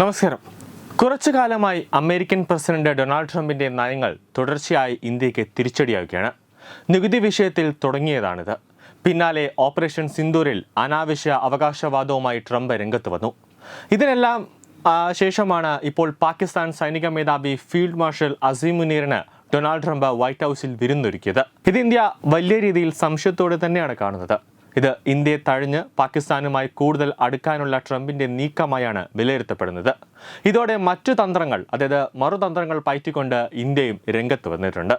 നമസ്കാരം. കുറച്ചു കാലമായി അമേരിക്കൻ പ്രസിഡന്റ് ഡൊണാൾഡ് ട്രംപിന്റെ നയങ്ങൾ തുടർച്ചയായി ഇന്ത്യയ്ക്ക് തിരിച്ചടിയാവുകയാണ്. നികുതി വിഷയത്തിൽ തുടങ്ങിയതാണിത്. പിന്നാലെ ഓപ്പറേഷൻ സിന്ദൂരിൽ അനാവശ്യ അവകാശവാദവുമായി ട്രംപ് രംഗത്ത് വന്നു. ഇതിനെല്ലാം ശേഷമാണ് ഇപ്പോൾ പാകിസ്ഥാൻ സൈനിക മേധാവി ഫീൽഡ് മാർഷൽ അസീം മുനീറിന് ഡൊണാൾഡ് ട്രംപ് വൈറ്റ് ഹൗസിൽ വിരുന്നൊരുക്കിയത്. ഇത് ഇന്ത്യ വലിയ രീതിയിൽ സംശയത്തോടെ തന്നെയാണ് കാണുന്നത്. ഇത് ഇന്ത്യയെ തഴഞ്ഞ് പാകിസ്ഥാനുമായി കൂടുതൽ അടുക്കാനുള്ള ട്രംപിന്റെ നീക്കമായാണ് വിലയിരുത്തപ്പെടുന്നത്. ഇതോടെ മറ്റു തന്ത്രങ്ങൾ അതായത് മറുതന്ത്രങ്ങൾ പയറ്റിക്കൊണ്ട് ഇന്ത്യയും രംഗത്ത് വന്നിട്ടുണ്ട്.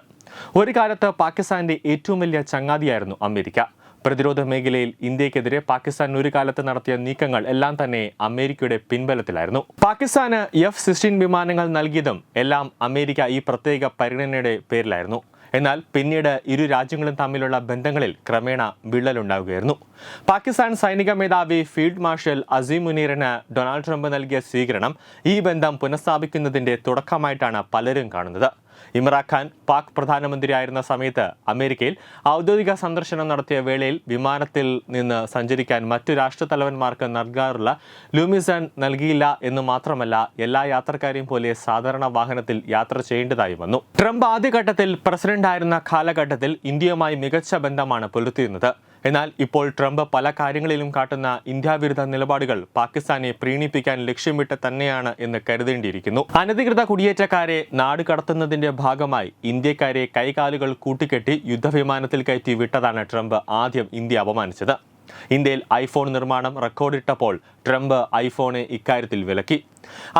ഒരു കാലത്ത് പാകിസ്ഥാന്റെ ഏറ്റവും വലിയ ചങ്ങാതിയായിരുന്നു അമേരിക്ക. പ്രതിരോധ മേഖലയിൽ ഇന്ത്യക്കെതിരെ പാകിസ്ഥാൻ ഒരു കാലത്ത് നടത്തിയ നീക്കങ്ങൾ എല്ലാം തന്നെ അമേരിക്കയുടെ പിൻബലത്തിലായിരുന്നു. പാകിസ്ഥാന് എഫ് സിക്സ്റ്റീൻ വിമാനങ്ങൾ നൽകിയതും എല്ലാം അമേരിക്ക ഈ പ്രത്യേക പരിഗണനയുടെ പേരിലായിരുന്നു. എന്നാൽ പിന്നീട് ഇരു രാജ്യങ്ങളും തമ്മിലുള്ള ബന്ധങ്ങളിൽ ക്രമേണ വിള്ളലുണ്ടാവുകയായിരുന്നു. പാകിസ്ഥാൻ സൈനിക മേധാവി ഫീൽഡ് മാർഷൽ അസീം മുനീറിന് ഡൊണാൾഡ് ട്രംപ് നൽകിയ സ്വീകരണം ഈ ബന്ധം പുനഃസ്ഥാപിക്കുന്നതിന്റെ തുടക്കമായിട്ടാണ് പലരും കാണുന്നത്. ഇമ്രാഖാൻ പാക് പ്രധാനമന്ത്രിയായിരുന്ന സമയത്ത് അമേരിക്കയിൽ ഔദ്യോഗിക സന്ദർശനം നടത്തിയ വേളയിൽ വിമാനത്തിൽ നിന്ന് സഞ്ചരിക്കാൻ മറ്റു രാഷ്ട്രത്തലവന്മാർക്ക് നൽകാറുള്ള ലൂമിസൺ നൽകിയില്ല എന്ന് മാത്രമല്ല എല്ലാ യാത്രക്കാരെയും പോലെ സാധാരണ വാഹനത്തിൽ യാത്ര ചെയ്യേണ്ടതായി വന്നു. ട്രംപ് ആദ്യഘട്ടത്തിൽ പ്രസിഡന്റായിരുന്ന കാലഘട്ടത്തിൽ ഇന്ത്യയുമായി മികച്ച ബന്ധമാണ് പുലർത്തിയിരുന്നത്. എന്നാൽ ഇപ്പോൾ ട്രംപ് പല കാര്യങ്ങളിലും കാട്ടുന്ന ഇന്ത്യാവിരുദ്ധ നിലപാടുകൾ പാകിസ്ഥാനെ പ്രീണിപ്പിക്കാൻ ലക്ഷ്യമിട്ട് തന്നെയാണ് എന്ന് കരുതേണ്ടിയിരിക്കുന്നു. അനധികൃത കുടിയേറ്റക്കാരെ നാട് കടത്തുന്നതിന്റെ ഭാഗമായി ഇന്ത്യക്കാരെ കൈകാലുകൾ കൂട്ടിക്കെട്ടി യുദ്ധവിമാനത്തിൽ കയറ്റി വിട്ടതാണ് ട്രംപ് ആദ്യം ഇന്ത്യ അപമാനിച്ചത്. ഇന്ത്യയിൽ ഐഫോൺ നിർമ്മാണം റെക്കോർഡിട്ടപ്പോൾ ട്രംപ് ഐഫോണെ ഇക്കാര്യത്തിൽ വിലക്കി.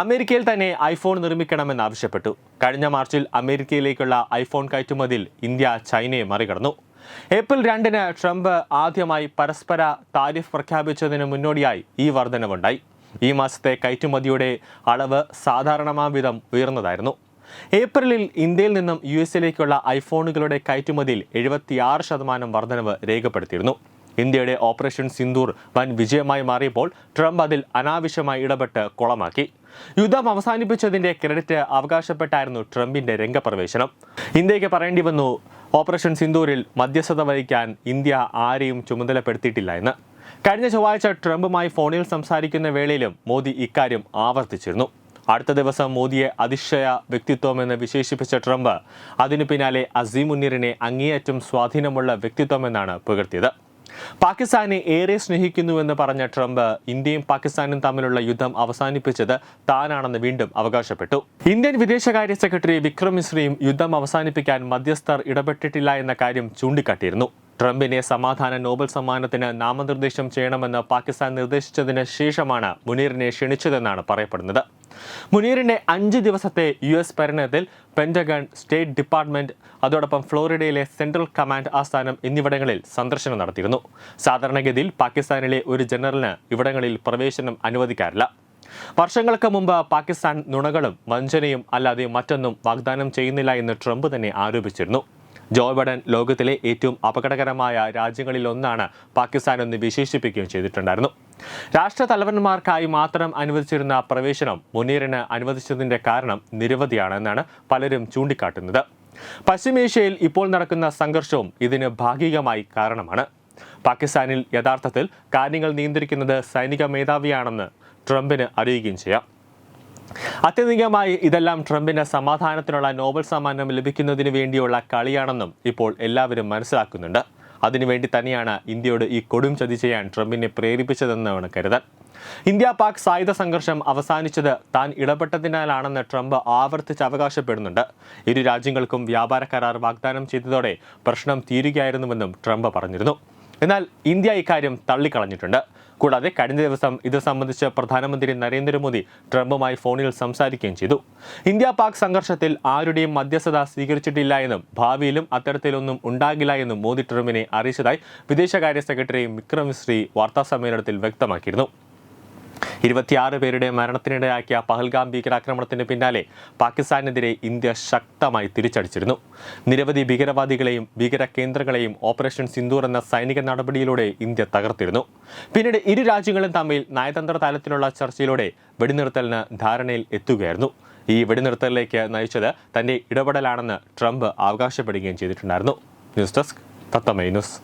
അമേരിക്കയിൽ തന്നെ ഐഫോൺ നിർമ്മിക്കണമെന്ന് ആവശ്യപ്പെട്ടു കഴിഞ്ഞ മാർച്ചിൽ അമേരിക്കയിലേക്കുള്ള ഐഫോൺ കയറ്റുമതിയിൽ ഇന്ത്യ ചൈനയെ മറികടന്നു. ഏപ്രിൽ രണ്ടിന് ട്രംപ് ആദ്യമായി പരസ്പര താരിഫ് പ്രഖ്യാപിച്ചതിന് മുന്നോടിയായി ഈ വർധനവുണ്ടായി. ഈ മാസത്തെ കയറ്റുമതിയുടെ അളവ് സാധാരണമാവിധം ഉയർന്നതായിരുന്നു. ഏപ്രിലിൽ ഇന്ത്യയിൽ നിന്നും യു എസിലേക്കുള്ള ഐഫോണുകളുടെ കയറ്റുമതിയിൽ എഴുപത്തിയാറ് ശതമാനം വർധനവ് രേഖപ്പെടുത്തിയിരുന്നു. ഇന്ത്യയുടെ ഓപ്പറേഷൻ സിന്ദൂർ വൻ വിജയമായി മാറിയപ്പോൾ ട്രംപ് അതിൽ അനാവശ്യമായി ഇടപെട്ട് കുളമാക്കി. യുദ്ധം അവസാനിപ്പിച്ചതിന്റെ ക്രെഡിറ്റ് അവകാശപ്പെട്ടായിരുന്നു ട്രംപിന്റെ രംഗപ്രവേശനം. ഇന്ത്യയ്ക്ക് പറയേണ്ടി വന്നു ഓപ്പറേഷൻ സിന്ദൂരിൽ മധ്യസ്ഥത വഹിക്കാൻ ഇന്ത്യ ആരെയും ചുമതലപ്പെടുത്തിയിട്ടില്ല എന്ന്. കഴിഞ്ഞ ചൊവ്വാഴ്ച ട്രംപുമായി ഫോണിൽ സംസാരിക്കുന്ന വേളയിലും മോദി ഇക്കാര്യം ആവർത്തിച്ചിരുന്നു. അടുത്ത ദിവസം മോദിയെ അതിശയ വ്യക്തിത്വമെന്ന് വിശേഷിപ്പിച്ച ട്രംപ് അതിനു പിന്നാലെ അസീമുന്നീറിനെ അങ്ങേയറ്റം സ്വാധീനമുള്ള വ്യക്തിത്വമെന്നാണ് പുകഴ്ത്തിയത്. പാകിസ്ഥാനെ ഏറെ സ്നേഹിക്കുന്നുവെന്ന് പറഞ്ഞ ട്രംപ് ഇന്ത്യയും പാകിസ്ഥാനും തമ്മിലുള്ള യുദ്ധം അവസാനിപ്പിച്ചത് താനാണെന്ന് വീണ്ടും അവകാശപ്പെട്ടു. ഇന്ത്യൻ വിദേശകാര്യ സെക്രട്ടറി വിക്രം മിശ്രയും യുദ്ധം അവസാനിപ്പിക്കാൻ മധ്യസ്ഥർ ഇടപെട്ടിട്ടില്ല എന്ന കാര്യം ചൂണ്ടിക്കാട്ടിയിരുന്നു. ട്രംപിനെ സമാധാന നോബൽ സമ്മാനത്തിന് നാമനിർദ്ദേശം ചെയ്യണമെന്ന് പാകിസ്ഥാൻ നിർദ്ദേശിച്ചതിന് ശേഷമാണ് മുനീറിനെ ക്ഷണിച്ചതെന്നാണ് പറയപ്പെടുന്നത്. മുനീറിന്റെ അഞ്ച് ദിവസത്തെ യു എസ് പര്യടനത്തിൽ പെന്റഗൺ സ്റ്റേറ്റ് ഡിപ്പാർട്ട്മെന്റ് അതോടൊപ്പം ഫ്ലോറിഡയിലെ സെൻട്രൽ കമാൻഡ് ആസ്ഥാനം എന്നിവിടങ്ങളിൽ സന്ദർശനം നടത്തിയിരുന്നു. സാധാരണഗതിയിൽ പാകിസ്ഥാനിലെ ഒരു ജനറലിന് ഇവിടങ്ങളിൽ പ്രവേശനം അനുവദിക്കാറില്ല. വർഷങ്ങൾക്ക് മുമ്പ് പാകിസ്ഥാൻ നുണകളും വഞ്ചനയും അല്ലാതെ മറ്റൊന്നും വാഗ്ദാനം ചെയ്യുന്നില്ല എന്ന് ട്രംപ് തന്നെ ആരോപിച്ചിരുന്നു. ജോ ബൈഡൻ ലോകത്തിലെ ഏറ്റവും അപകടകരമായ രാജ്യങ്ങളിലൊന്നാണ് പാകിസ്ഥാൻ എന്ന് വിശേഷിപ്പിക്കുകയും ചെയ്തിട്ടുണ്ടായിരുന്നു. രാഷ്ട്ര തലവന്മാർക്കായി മാത്രം അനുവദിച്ചിരുന്ന പ്രവേശനം മുനീറിന് അനുവദിച്ചതിന്റെ കാരണം നിരവധിയാണ് എന്നാണ് പലരും ചൂണ്ടിക്കാട്ടുന്നത്. പശ്ചിമേഷ്യയിൽ ഇപ്പോൾ നടക്കുന്ന സംഘർഷവും ഇതിന് ഭാഗികമായി കാരണമാണ്. പാകിസ്ഥാനിൽ യഥാർത്ഥത്തിൽ കാര്യങ്ങൾ നിയന്ത്രിക്കുന്നത് സൈനിക മേധാവിയാണെന്ന് ട്രംപിന് അറിയുകയും ചെയ്യാം. അത്യധികമായി ഇതെല്ലാം ട്രംപിന് സമാധാനത്തിനുള്ള നോബൽ സമ്മാനം ലഭിക്കുന്നതിന് വേണ്ടിയുള്ള കളിയാണെന്നും ഇപ്പോൾ എല്ലാവരും മനസ്സിലാക്കുന്നുണ്ട്. അതിനുവേണ്ടി തന്നെയാണ് ഇന്ത്യയോട് ഈ കൊടും ചതി ചെയ്യാൻ ട്രംപിനെ പ്രേരിപ്പിച്ചതെന്നാണ് കരുതൽ. ഇന്ത്യ പാക് സായുധ സംഘർഷം അവസാനിച്ചത് താൻ ഇടപെട്ടതിനാലാണെന്ന് ട്രംപ് ആവർത്തിച്ച് അവകാശപ്പെടുന്നുണ്ട്. ഇരു രാജ്യങ്ങൾക്കും വ്യാപാര കരാർ വാഗ്ദാനം ചെയ്തതോടെ പ്രശ്നം തീരുകയായിരുന്നുവെന്നും ട്രംപ് പറഞ്ഞിരുന്നു. എന്നാൽ ഇന്ത്യ ഇക്കാര്യം തള്ളിക്കളഞ്ഞിട്ടുണ്ട്. കൂടാതെ കഴിഞ്ഞ ദിവസം ഇത് സംബന്ധിച്ച് പ്രധാനമന്ത്രി നരേന്ദ്രമോദി ട്രംപുമായി ഫോണിൽ സംസാരിക്കുകയും ചെയ്തു. ഇന്ത്യ പാക് സംഘർഷത്തിൽ ആരുടെയും മധ്യസ്ഥത സ്വീകരിച്ചിട്ടില്ല എന്നും ഭാവിയിലും അത്തരത്തിലൊന്നും ഉണ്ടാകില്ല എന്നും മോദി ട്രംപിനെ അറിയിച്ചതായി വിദേശകാര്യ സെക്രട്ടറി വിക്രം മിശ്രി വാർത്താസമ്മേളനത്തിൽ വ്യക്തമാക്കിയിരുന്നു. ഇരുപത്തിയാറ് പേരുടെ മരണത്തിനിടയാക്കിയ പഹൽഗാം ഭീകരാക്രമണത്തിന് പിന്നാലെ പാകിസ്ഥാനെതിരെ ഇന്ത്യ ശക്തമായി തിരിച്ചടിച്ചിരുന്നു. നിരവധി ഭീകരവാദികളെയും ഭീകര കേന്ദ്രങ്ങളെയും ഓപ്പറേഷൻ സിന്ദൂർ എന്ന സൈനിക നടപടിയിലൂടെ ഇന്ത്യ തകർത്തിരുന്നു. പിന്നീട് ഇരു രാജ്യങ്ങളും തമ്മിൽ നയതന്ത്ര തലത്തിലുള്ള ചർച്ചയിലൂടെ വെടിനിർത്തലിന് ധാരണയിൽ എത്തുകയായിരുന്നു. ഈ വെടിനിർത്തലിലേക്ക് നയിച്ചത് തന്റെ ഇടപെടലാണെന്ന് ട്രംപ് അവകാശപ്പെടുകയും ചെയ്തിട്ടുണ്ടായിരുന്നു. News desk Thathamai news.